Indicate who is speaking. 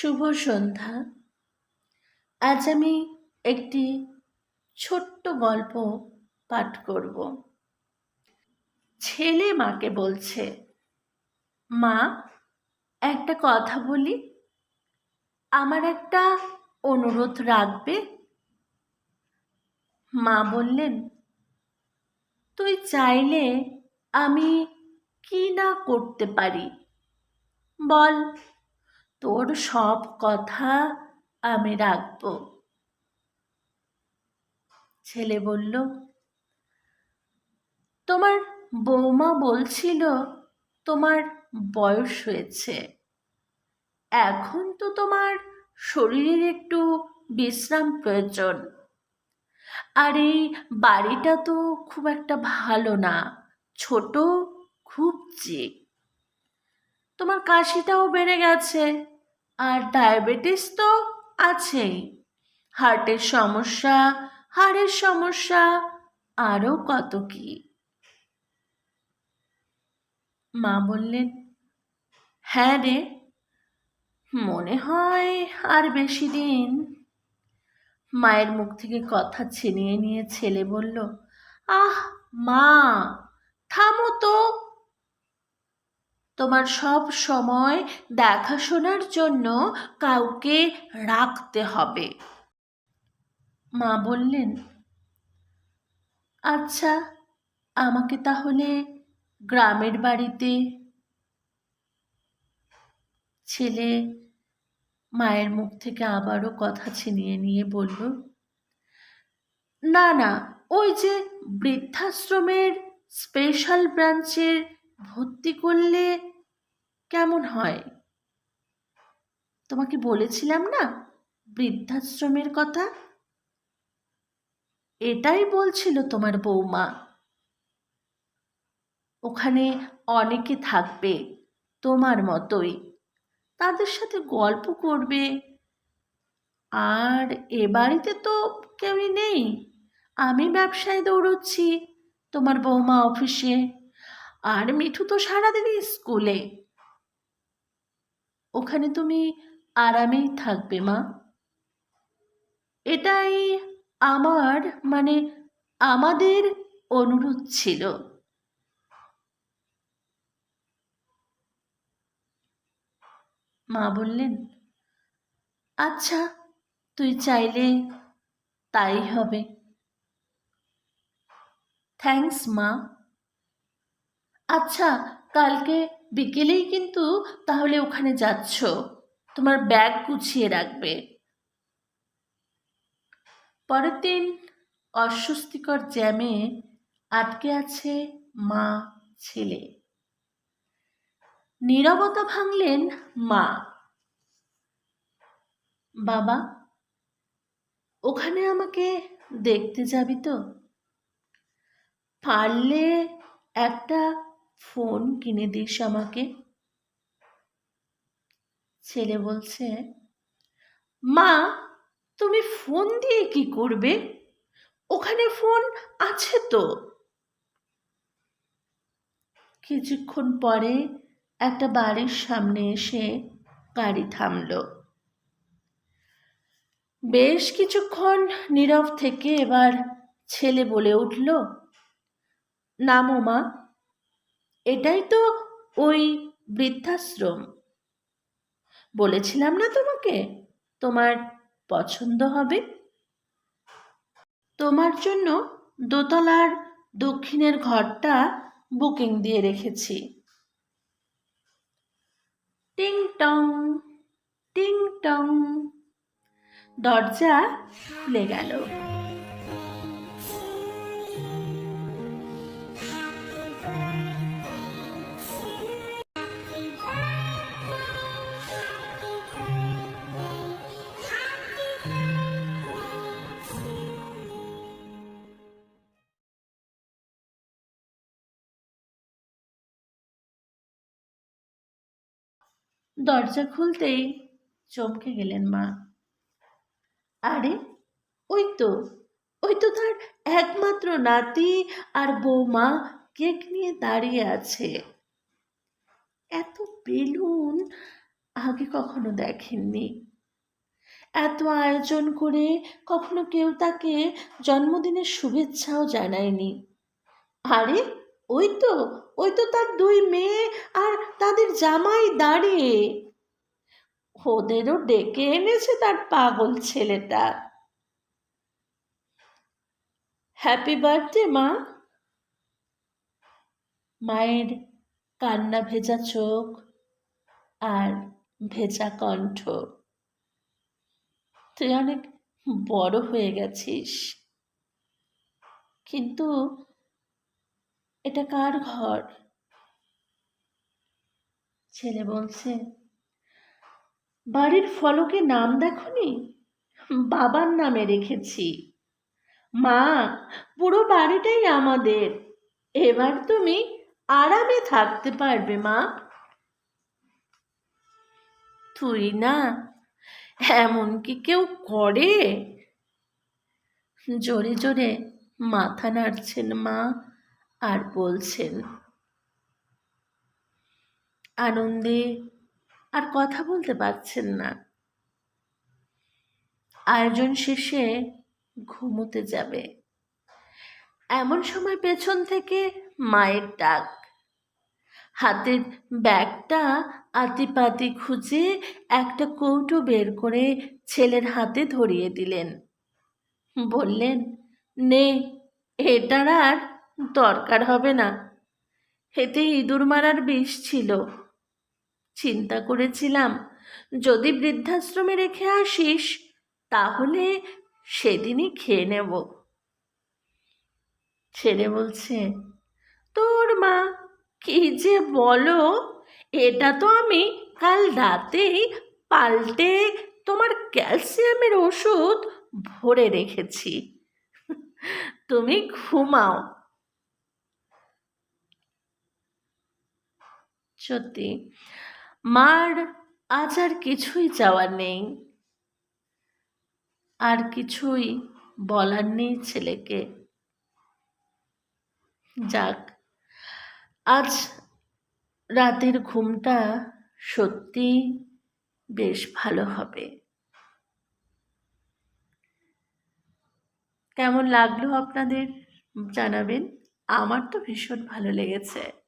Speaker 1: শুভ সন্ধ্যা। আজ আমি একটি ছোট্ট গল্প পাঠ করব। ছেলে মাকে বলছে, মা, একটা কথা বলি। আমার একটা অনুরোধ রাখবে? মা বললেন, তুই চাইলে আমি কি না করতে পারি? বল। তোর সব কথা আমি রাখব। ছেলে বলল, তোমার বৌমা বলছিল তোমার বয়স হয়েছে। এখন তো তোমার শরীরের একটু বিশ্রাম প্রয়োজন। আর এই বাড়িটা তো খুব একটা ভালো না, ছোট, খুব চেক তোমার কাশিটাও বেড়ে গেছে। আর ডায়াবেটিস তো আছেই। হার্টের সমস্যা, হাড়ের সমস্যা, আরও কত কি। মা বললেন হ্যাঁ রে, মনে হয় আর বেশি দিন। মায়ের মুখ থেকে কথা ছিনিয়ে নিয়ে ছেলে বলল, আহ মা, থামো তো। তোমার সব সময় দেখাশোনার জন্য কাউকে রাখতে হবে। মা বললেন আচ্ছা আমাকে তাহলে গ্রামের বাড়িতে ছেলে মায়ের মুখ থেকে আবারও কথা ছিনিয়ে নিয়ে বলল, না না, ওই যে বৃদ্ধাশ্রমের স্পেশাল ব্রাঞ্চের ভর্তি করলে কেমন হয়? তোমাকে বলেছিলাম না বৃদ্ধাশ্রমের কথা? এটাই বলছিল তোমার বৌমা। ওখানে অনেকে থাকবে তোমার মতোই। তাদের সাথে গল্প করবে। আর এ বাড়িতে তো কেউই নেই। আমি ব্যবসায় দৌড়চ্ছি তোমার বৌমা অফিসে। আর মিঠু তো সারাদিনই স্কুলে। ওখানে তুমি আরামেই থাকবে, মা। এটাই আমার মানে আমাদের অনুরোধ ছিল। মা বললেন আচ্ছা তুই চাইলে তাই হবে। থ্যাঙ্কস মা। আচ্ছা কালকে বিকেলেই কিন্তু তাহলে ওখানে যাচ্ছ। তোমার ব্যাগ গুছিয়ে রাখবে। পরের দিন অস্বস্তিকর জ্যামে আটকে আছে মা, ছেলে। নীরবতা ভাঙলেন মা। বাবা, ওখানে আমাকে দেখতে যাবি তো? পারলে একটা ফোন কিনে দিস আমাকে। ছেলে বলছে, মা, তুমি ফোন দিয়ে কি করবে? ওখানে ফোন আছে তো? কিছুক্ষণ পরে একটা বাড়ির সামনে এসে গাড়ি থামল। বেশ কিছুক্ষণ নীরব থেকে এবার ছেলে বলে উঠল, নামো মা। এটাই তো ওই বৃদ্ধাশ্রম। বলেছিলাম না তোমাকে? তোমার পছন্দ হবে? তোমার জন্য দোতলার দক্ষিণের ঘরটা বুকিং দিয়ে রেখেছি। টিং টং টিং টং। দরজা খুলে গেল। দরজা খুলতেই চমকে গেলেন মা। আরে, ওই তো ওই তো তার একমাত্র নাতি আর বৌমা কেক নিয়ে দাঁড়িয়ে আছে। এত বেলুন আগে কখনো দেখেননি। এত আয়োজন করে কখনো কেউ তাকে জন্মদিনের শুভেচ্ছাও জানায়নি। আরে ওই তো ওই তো তার দুই মেয়ে আর তাদের জামাই দাঁড়িয়ে। ওদেরও ডেকে এনেছে তার পাগল ছেলেটা। হ্যাপি বার্থডে মা। মায়ের কান্না ভেজা চোখ আর ভেজা কণ্ঠ। তুই অনেক বড় হয়ে গেছিস। কিন্তু এটা কার ঘর? ছেলে বলছে, বাড়ির ফলকে নাম দেখনি? বাবার নামে রেখেছি। মা, পুরো বাড়িটাই আমাদের। এবার তুমি আরামে থাকতে পারবে, মা। তুই না এমন কি কেউ করে? জোরে জোরে মাথা নাড়ছেন মা। আর বলছেন, আনন্দে আর কথা বলতে পারছেন না। আয়োজন শেষে ঘুমোতে যাবে। এমন সময় পেছন থেকে মায়ের ডাক। হাতের ব্যাগটা আতিপাতি খুঁজে একটা কৌটো বের করে ছেলের হাতে ধরিয়ে দিলেন। বললেন, নে, এটার আর দরকার হবে না। এতে ইঁদুর মারার বিষ ছিল। চিন্তা করেছিলাম, যদি বৃদ্ধাশ্রমে রেখে আসিস, তাহলে সেদিনই খেয়ে নেব। ছেলে বলছে, তোর মা, কি যে বলো, এটা তো আমি কাল রাতেই পাল্টে তোমার ক্যালসিয়ামের ওষুধ ভরে রেখেছি। তুমি ঘুমাও। সত্যি। মার আজ আর কিছুই চাওয়ার নেই। আর কিছুই বলার নেই ছেলেকে। যাক, আজ রাতের ঘুমটা সত্যি বেশ ভালো হবে। কেমন লাগল আপনাদের জানাবেন? আমার তো ভীষণ ভালো লেগেছে।